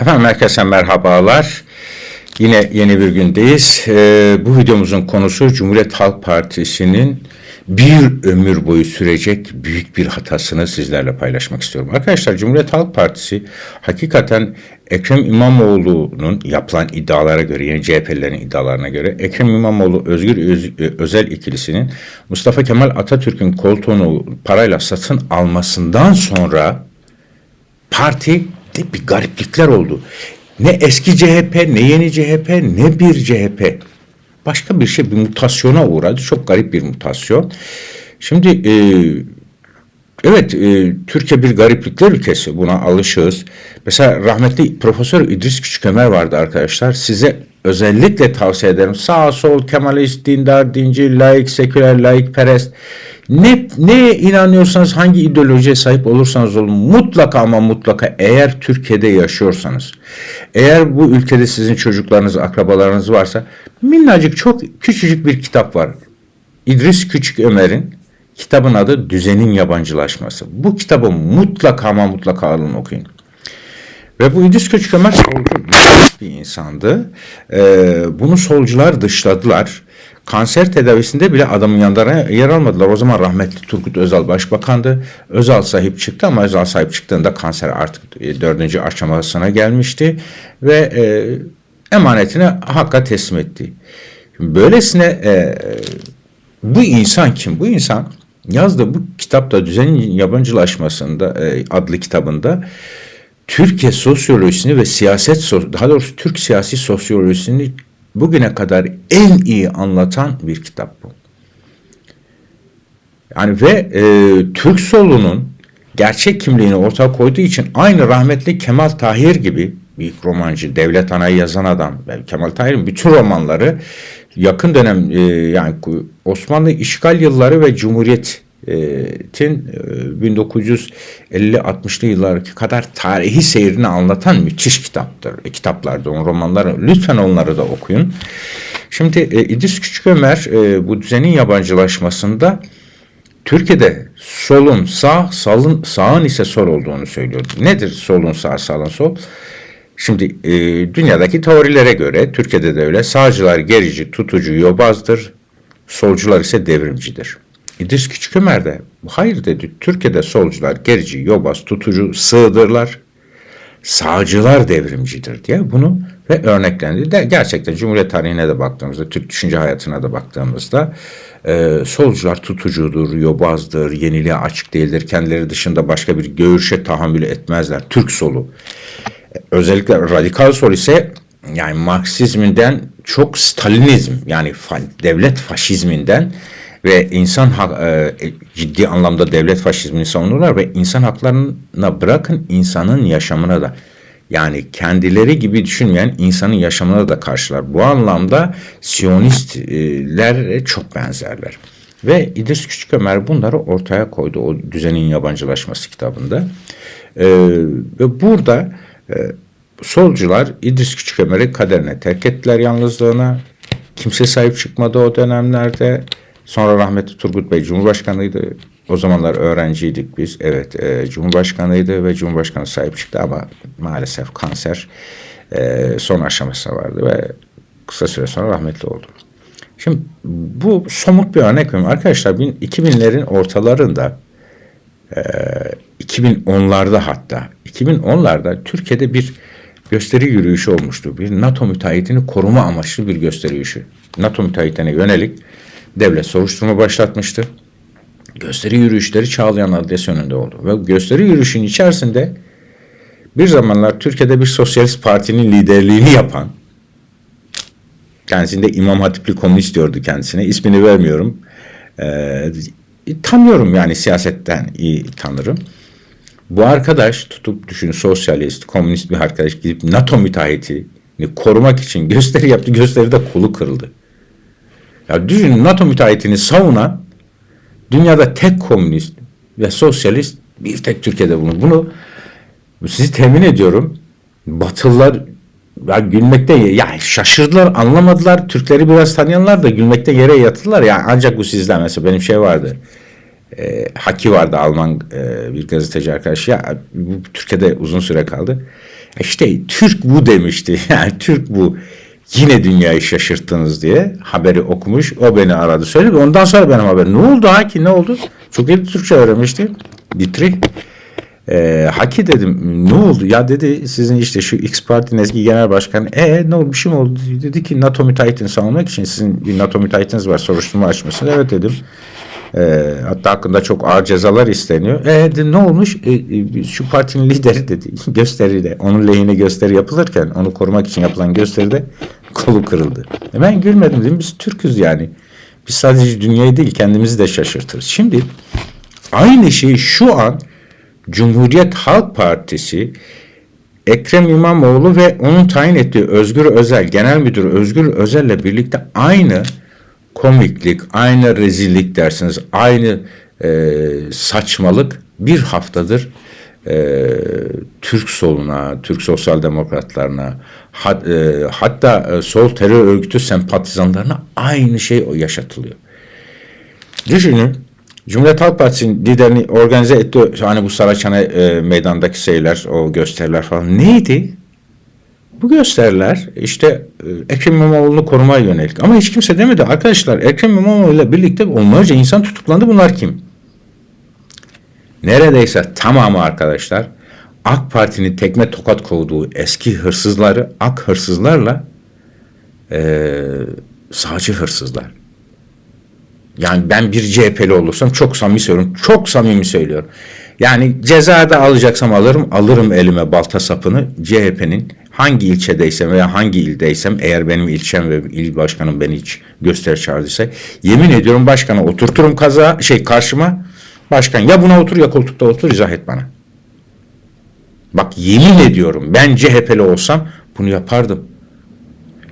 Efendim herkese merhabalar. Yine yeni bir gündeyiz. Ee, bu videomuzun konusu Cumhuriyet Halk Partisi'nin bir ömür boyu sürecek büyük bir hatasını sizlerle paylaşmak istiyorum. Arkadaşlar Cumhuriyet Halk Partisi hakikaten Ekrem İmamoğlu'nun yapılan iddialara göre, yani CHP'lerin iddialarına göre Ekrem İmamoğlu Özgür Öz- Özel ikilisinin Mustafa Kemal Atatürk'ün koltuğunu parayla satın almasından sonra partide bir gariplikler oldu. Ne eski CHP, ne yeni CHP, ne bir CHP. Başka bir şey, bir mutasyona uğradı. Çok garip bir mutasyon. Şimdi e, evet e, Türkiye bir gariplikler ülkesi. Buna alışığız. Mesela rahmetli Profesör İdris Küçükömer vardı arkadaşlar. Size özellikle tavsiye ederim. Sağ sol, Kemalist, dindar, dinci, laik, seküler, laik, perest. Ne, neye inanıyorsanız, hangi ideolojiye sahip olursanız olun mutlaka ama mutlaka eğer Türkiye'de yaşıyorsanız, eğer bu ülkede sizin çocuklarınız, akrabalarınız varsa minnacık çok küçücük bir kitap var. İdris Küçük Ömer'in kitabın adı Düzenin Yabancılaşması. Bu kitabı mutlaka ama mutlaka alın okuyun. Ve bu İdris Küçük Ömer bir insandı. Ee, bunu solcular dışladılar. Kanser tedavisinde bile adamın yanlarına yer almadılar. O zaman rahmetli Turgut Özal başbakandı. Özal sahip çıktı ama Özal sahip çıktığında kanser artık e, dördüncü aşamasına gelmişti. Ve e, emanetini Hakk'a teslim etti. Böylesine e, bu insan kim? Bu insan yazdığı bu kitapta düzenin yabancılaşmasında e, adlı kitabında Türkiye sosyolojisini ve siyaset daha doğrusu Türk siyasi sosyolojisini bugüne kadar en iyi anlatan bir kitap bu. Yani ve e, Türk solunun gerçek kimliğini ortaya koyduğu için aynı rahmetli Kemal Tahir gibi büyük romancı, devlet anayı yazan adam. Kemal Tahir'in bütün romanları yakın dönem e, yani Osmanlı işgal yılları ve Cumhuriyet'in e, 1950-60'lı yıllardaki kadar tarihi seyrini anlatan müthiş kitaptır. E, kitaplardır, o romanları. Lütfen onları da okuyun. Şimdi e, İdris Küçükömer e, bu düzenin yabancılaşmasında Türkiye'de solun sağ, salın, sağın ise sol olduğunu söylüyor. Nedir solun sağ, sağın sol? Şimdi e, dünyadaki teorilere göre Türkiye'de de öyle sağcılar gerici, tutucu, yobazdır. Solcular ise devrimcidir. İdris Küçükömer de hayır dedi. Türkiye'de solcular gerici, yobaz, tutucu, sığdırlar. Sağcılar devrimcidir diye bunu ve örneklendi. De gerçekten Cumhuriyet tarihine de baktığımızda, Türk düşünce hayatına da baktığımızda e, solcular tutucudur, yobazdır, yeniliğe açık değildir. Kendileri dışında başka bir görüşe tahammül etmezler. Türk solu. Özellikle radikal sol ise yani Marksizminden çok Stalinizm yani devlet faşizminden ve insan hak, e, ciddi anlamda devlet faşizmini savunurlar ve insan haklarına bırakın insanın yaşamına da yani kendileri gibi düşünmeyen insanın yaşamına da karşılar. Bu anlamda Siyonistler çok benzerler. Ve İdris Küçükömer bunları ortaya koydu o düzenin yabancılaşması kitabında. Ee, ve burada e, solcular İdris Küçükömer'i kaderine terk ettiler yalnızlığına. Kimse sahip çıkmadı o dönemlerde. Sonra rahmetli Turgut Bey Cumhurbaşkanıydı. O zamanlar öğrenciydik biz. Evet e, Cumhurbaşkanıydı ve Cumhurbaşkanı sahip çıktı ama maalesef kanser e, son aşaması vardı ve kısa süre sonra rahmetli oldu. Şimdi bu somut bir örnek veriyorum. Arkadaşlar 2000'lerin ortalarında e, 2010'larda hatta 2010'larda Türkiye'de bir gösteri yürüyüşü olmuştu. Bir NATO müteahhitini koruma amaçlı bir gösteri yürüyüşü. NATO müteahhitine yönelik devlet soruşturma başlatmıştı. Gösteri yürüyüşleri Çağlayan Adliyesi önünde oldu. Ve gösteri yürüyüşünün içerisinde bir zamanlar Türkiye'de bir sosyalist partinin liderliğini yapan kendisinde İmam Hatipli komünist diyordu kendisine. İsmini vermiyorum. Ee, tanıyorum yani siyasetten iyi tanırım. Bu arkadaş tutup düşün sosyalist, komünist bir arkadaş gidip NATO müteahhitini korumak için gösteri yaptı. Gösteride kolu kırıldı. Ya düşün NATO müteahhitini savunan dünyada tek komünist ve sosyalist bir tek Türkiye'de bunu. Bunu sizi temin ediyorum. Batılılar ya gülmekte ya şaşırdılar anlamadılar Türkleri biraz tanıyanlar da gülmekte yere yatırdılar ya ancak bu sizden mesela benim şey vardı e, Haki vardı Alman e, bir gazeteci arkadaş ya bu Türkiye'de uzun süre kaldı İşte Türk bu demişti. Yani Türk bu. Yine dünyayı şaşırttınız diye haberi okumuş. O beni aradı söyledi. Ondan sonra benim haberim. Ne oldu Haki ne oldu? Çok iyi Türkçe öğrenmişti. Bitri. Ee, Haki dedim ne oldu? Ya dedi sizin işte şu X Parti'nin eski genel başkanı e ne oldu bir şey mi oldu? Dedi ki NATO müteahhitini savunmak için sizin bir NATO müteahhitiniz var soruşturma açmışsın. Evet dedim. Ee, hatta hakkında çok ağır cezalar isteniyor. E dedim, ne olmuş? E, e, şu partinin lideri dedi gösteride onun lehine gösteri yapılırken onu korumak için yapılan gösteride kolu kırıldı. E, ben gülmedim dedim biz Türk'üz yani. Biz sadece dünyayı değil kendimizi de şaşırtırız. Şimdi aynı şey şu an Cumhuriyet Halk Partisi Ekrem İmamoğlu ve onun tayin ettiği Özgür Özel, Genel Müdür Özgür Özel'le birlikte aynı komiklik, aynı rezillik dersiniz, aynı e, saçmalık bir haftadır e, Türk soluna, Türk sosyal demokratlarına, hat, e, hatta e, sol terör örgütü sempatizanlarına aynı şey yaşatılıyor. Düşünün, Cumhuriyet Halk Partisi'nin liderini organize etti. Hani bu Saraçhane e, meydandaki şeyler, o gösteriler falan neydi? Bu gösteriler işte e, Ekrem İmamoğlu'nu korumaya yönelik. Ama hiç kimse demedi. Arkadaşlar Ekrem İmamoğlu ile birlikte onlarca insan tutuklandı. Bunlar kim? Neredeyse tamamı arkadaşlar AK Parti'nin tekme tokat kovduğu eski hırsızları AK hırsızlarla e, sağcı hırsızlar. Yani ben bir CHP'li olursam çok samimi söylüyorum. Çok samimi söylüyorum. Yani ceza da alacaksam alırım. Alırım elime balta sapını. CHP'nin hangi ilçedeysem veya hangi ildeysem eğer benim ilçem ve il başkanım beni hiç göster çağırdıysa yemin ediyorum başkana oturturum kaza şey karşıma başkan ya buna otur ya koltukta otur izah et bana. Bak yemin ediyorum ben CHP'li olsam bunu yapardım.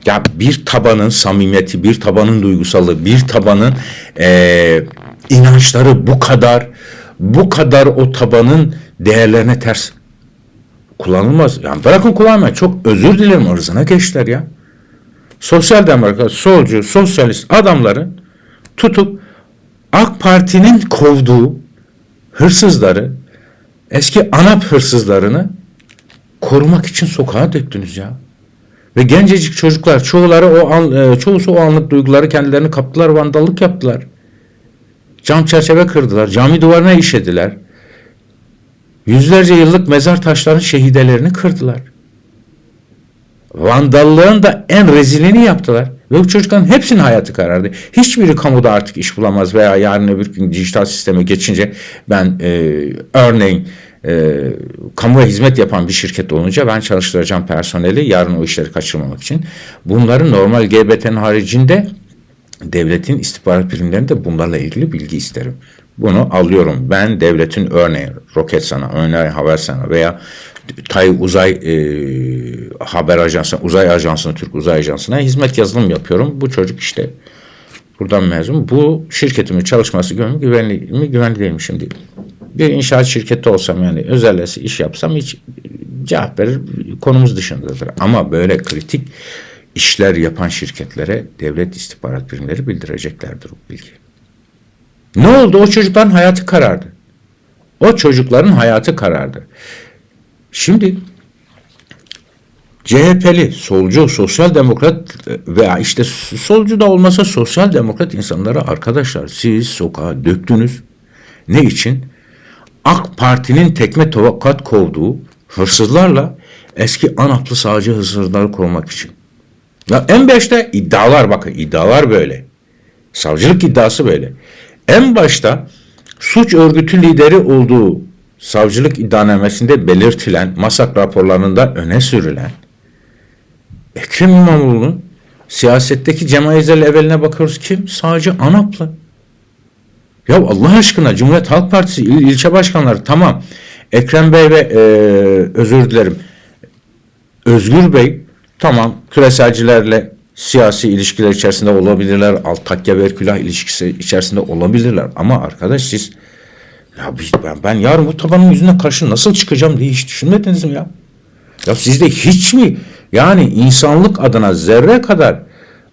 Ya bir tabanın samimiyeti, bir tabanın duygusalı, bir tabanın e, inançları bu kadar, bu kadar o tabanın değerlerine ters kullanılmaz. Yani bırakın kullanmayın. Çok özür dilerim ırzına geçtiler ya. Sosyal demokrat, solcu, sosyalist adamların tutup AK Parti'nin kovduğu hırsızları, eski ANAP hırsızlarını korumak için sokağa döktünüz ya. Ve gencecik çocuklar çoğuları o an, e, çoğusu o anlık duyguları kendilerini kaptılar, vandallık yaptılar. Cam çerçeve kırdılar, cami duvarına işediler. Yüzlerce yıllık mezar taşlarının şehidelerini kırdılar. Vandallığın da en rezilini yaptılar. Ve bu çocukların hepsinin hayatı karardı. Hiçbiri kamuda artık iş bulamaz veya yarın öbür gün dijital sisteme geçince ben e, örneğin e, kamuya hizmet yapan bir şirket olunca ben çalıştıracağım personeli yarın o işleri kaçırmamak için. Bunların normal GBT'nin haricinde devletin istihbarat birimlerinde bunlarla ilgili bilgi isterim. Bunu alıyorum. Ben devletin örneği Roketsan'a, örneği Habersan'a veya Tay Uzay e, Haber Ajansı'na, Uzay Ajansı'na, Türk Uzay Ajansı'na hizmet yazılım yapıyorum. Bu çocuk işte buradan mezun. Bu şirketimin çalışması güvenli mi güvenli değil mi şimdi? Bir inşaat şirketi olsam yani özellesi iş yapsam hiç cevap verir konumuz dışındadır. Ama böyle kritik işler yapan şirketlere devlet istihbarat birimleri bildireceklerdir bu bilgi. Ne oldu? O çocukların hayatı karardı. O çocukların hayatı karardı. Şimdi CHP'li, solcu, sosyal demokrat veya işte solcu da olmasa sosyal demokrat insanlara arkadaşlar siz sokağa döktünüz. Ne için? AK Parti'nin tekme tokat kovduğu hırsızlarla eski anaplı sağcı hırsızları korumak için. Ya en başta iddialar bakın iddialar böyle. Savcılık iddiası böyle. En başta suç örgütü lideri olduğu savcılık iddianamesinde belirtilen masak raporlarında öne sürülen Ekrem İmamoğlu'nun siyasetteki cemaizlerle evveline bakıyoruz kim? Sadece ANAP'lı. Ya Allah aşkına Cumhuriyet Halk Partisi il, ilçe başkanları tamam. Ekrem Bey ve e, özür dilerim Özgür Bey tamam küreselcilerle siyasi ilişkiler içerisinde olabilirler. Altakya ve Erkülah ilişkisi içerisinde olabilirler. Ama arkadaş siz ya ben, ben yarın bu tabanın yüzüne karşı nasıl çıkacağım diye hiç düşünmediniz mi ya? Ya sizde hiç mi yani insanlık adına zerre kadar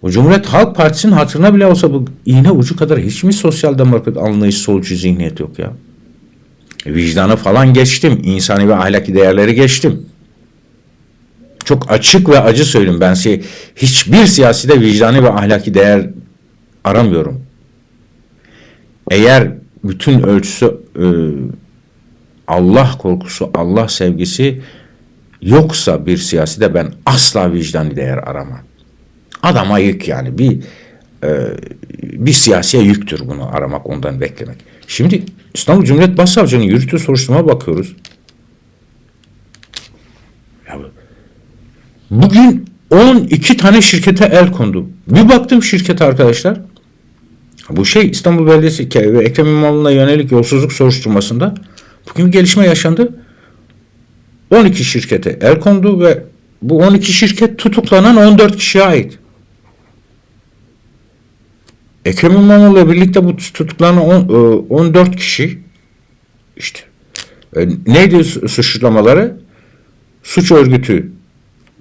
o Cumhuriyet Halk Partisi'nin hatırına bile olsa bu iğne ucu kadar hiç mi sosyal demokrat anlayış solcu zihniyet yok ya? Vicdanı falan geçtim. insani ve ahlaki değerleri geçtim. Çok açık ve acı söyleyeyim ben size. Hiçbir siyaside vicdani ve ahlaki değer aramıyorum. Eğer bütün ölçüsü e, Allah korkusu, Allah sevgisi yoksa bir siyaside ben asla vicdani değer aramam. Adam ayık yani bir e, bir siyasiye yüktür bunu aramak, ondan beklemek. Şimdi İstanbul Cumhuriyet Başsavcılığı'nın yürüttüğü soruşturma bakıyoruz. Ya bu- bugün 12 tane şirkete el kondu. Bir baktım şirkete arkadaşlar. Bu şey İstanbul Belediyesi ve Ekrem İmamoğlu'na yönelik yolsuzluk soruşturmasında bugün bir gelişme yaşandı. 12 şirkete el kondu ve bu 12 şirket tutuklanan 14 kişiye ait. Ekrem İmamoğlu'yla birlikte bu tutuklanan on- e, 14 kişi işte e, neydi su- suçlamaları? Suç örgütü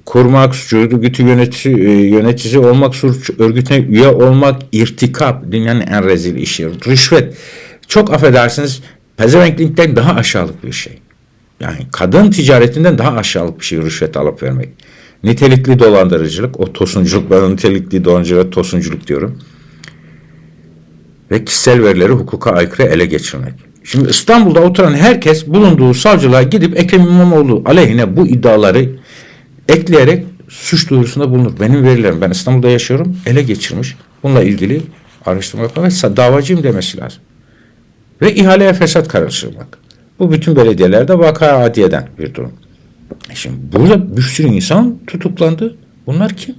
kurmak, suç örgütü yöneticisi, e, yöneticisi olmak, suç örgütüne üye olmak, irtikap, dünyanın en rezil işi, rüşvet. Çok affedersiniz, pezevenklikten daha aşağılık bir şey. Yani kadın ticaretinden daha aşağılık bir şey rüşvet alıp vermek. Nitelikli dolandırıcılık, o tosunculuk, ben nitelikli dolandırıcılık, tosunculuk diyorum. Ve kişisel verileri hukuka aykırı ele geçirmek. Şimdi İstanbul'da oturan herkes bulunduğu savcılığa gidip Ekrem İmamoğlu aleyhine bu iddiaları ekleyerek suç duyurusunda bulunur. Benim verilerim, ben İstanbul'da yaşıyorum, ele geçirmiş. Bununla ilgili araştırma yapmak ve davacıyım demesi lazım. Ve ihaleye fesat karıştırmak. Bu bütün belediyelerde vaka adiyeden bir durum. E Şimdi burada bir sürü insan tutuklandı. Bunlar kim?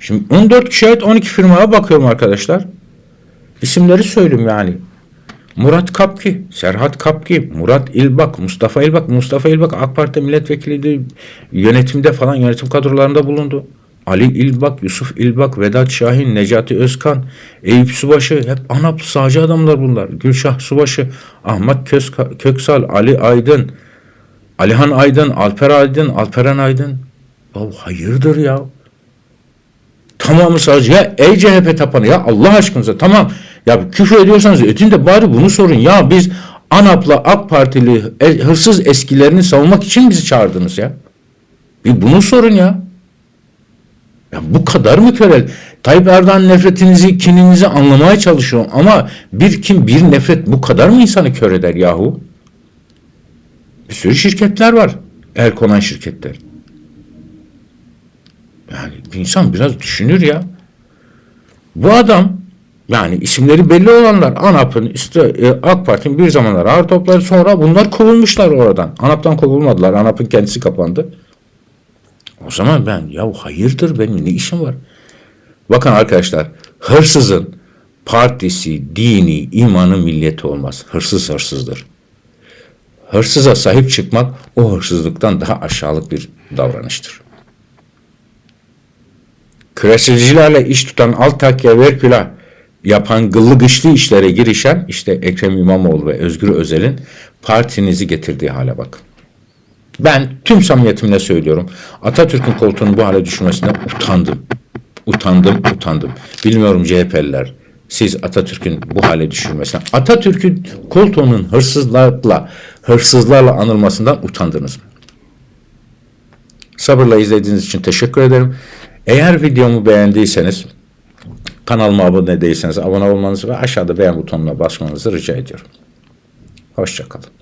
Şimdi 14 kişiye ait 12 firmaya bakıyorum arkadaşlar. İsimleri söyleyeyim yani. Murat Kapki, Serhat Kapki, Murat İlbak, Mustafa İlbak. Mustafa İlbak AK Parti milletvekiliydi. Yönetimde falan yönetim kadrolarında bulundu. Ali İlbak, Yusuf İlbak, Vedat Şahin, Necati Özkan, Eyüp Subaşı hep ANAP sağcı adamlar bunlar. Gülşah Subaşı, Ahmet Köksal, Ali Aydın, Alihan Aydın, Alper Aydın, Alperen Aydın. Ya hayırdır ya? Tamamı sadece ya ey CHP tapanı ya Allah aşkınıza tamam ya küfür ediyorsanız ötün de bari bunu sorun ya biz ANAP'la AK Partili e, hırsız eskilerini savunmak için bizi çağırdınız ya. Bir bunu sorun ya. Ya bu kadar mı körel? Tayyip Erdoğan nefretinizi, kininizi anlamaya çalışıyor ama bir kim bir nefret bu kadar mı insanı kör eder yahu? Bir sürü şirketler var. El konan şirketler. Yani bir insan biraz düşünür ya. Bu adam yani isimleri belli olanlar ANAP'ın işte e, AK Parti'nin bir zamanlar ağır topları sonra bunlar kovulmuşlar oradan. ANAP'tan kovulmadılar. ANAP'ın kendisi kapandı. O zaman ben ya hayırdır benim ne işim var? Bakın arkadaşlar hırsızın partisi, dini, imanı, milleti olmaz. Hırsız hırsızdır. Hırsıza sahip çıkmak o hırsızlıktan daha aşağılık bir davranıştır. Küreselcilerle iş tutan alt takya ver külah yapan gıllı gışlı işlere girişen işte Ekrem İmamoğlu ve Özgür Özel'in partinizi getirdiği hale bakın. Ben tüm samimiyetimle söylüyorum. Atatürk'ün koltuğunu bu hale düşürmesinden utandım. Utandım, utandım. Bilmiyorum CHP'liler. Siz Atatürk'ün bu hale düşürmesinden, Atatürk'ün koltuğunun hırsızlarla, hırsızlarla anılmasından utandınız mı? Sabırla izlediğiniz için teşekkür ederim. Eğer videomu beğendiyseniz kanalıma abone değilseniz abone olmanızı ve aşağıda beğen butonuna basmanızı rica ediyorum. Hoşçakalın.